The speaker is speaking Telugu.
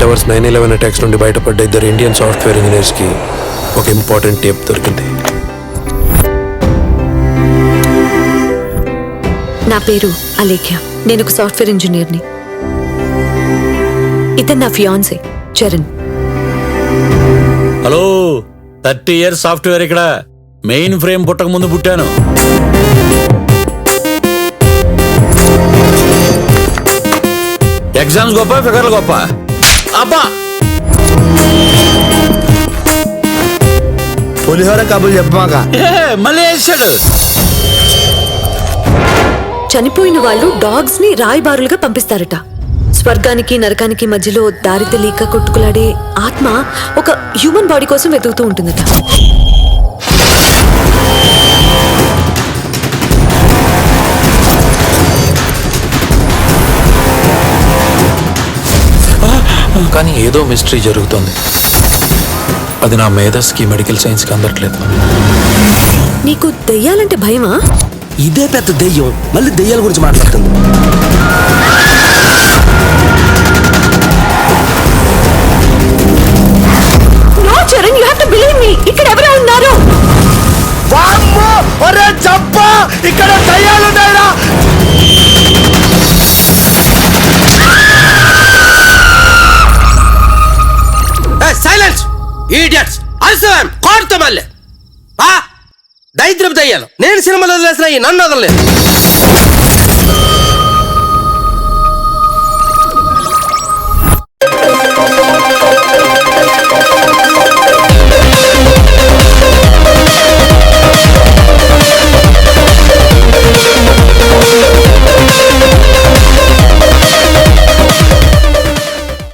టవర్స్ నైన్ ఎలెవెన్ అటాక్స్ నుండి బయటపడ్డ ఇద్దరు ఇండియన్ సాఫ్ట్వేర్ ఇంజనీర్స్కి ఒక ఇంపార్టెంట్ టేప్ దొరికింది. నా పేరు అలేఖ్య. నేను ఒక సాఫ్ట్వేర్ ఇంజనీర్ని. ఇతను నా fiancee Charan. Hello thirty years software ఇక్కడ. మెయిన్ ఫ్రేమ్ పుట్టక ముందు పుట్టాను. ఎగ్జామ్స్ గొప్ప ఫిగర్లు గొప్ప. అబ్బా పులిహోర కబుర్లు చెప్పమాక. మళ్ళీ వేసాడు. చనిపోయిన వాళ్ళు డాగ్స్ని రాయబారులుగా పంపిస్తారట. స్వర్గానికి నరకానికి మధ్యలో దారి తెలియక కొట్టుకులాడే ఆత్మ ఒక హ్యూమన్ బాడీ కోసం వెతుకుతూ ఉంటుందట. కానీ ఏదో మిస్టరీ జరుగుతోంది. అది నా మేధస్కి మెడికల్ సైన్స్కి అందట్లేదు. నీకు దెయ్యాలంటే భయమా? ఇదే పెద్ద దెయ్యం. మళ్ళీ దెయ్యాల గురించి మాట్లాడుతుంది. ఈడియట్స్ అల్సవం కోర్త ఆ దైద్రం దయ్యాలు. నేను సినిమాలు వదిలేసిన నన్ను వదలలేదు.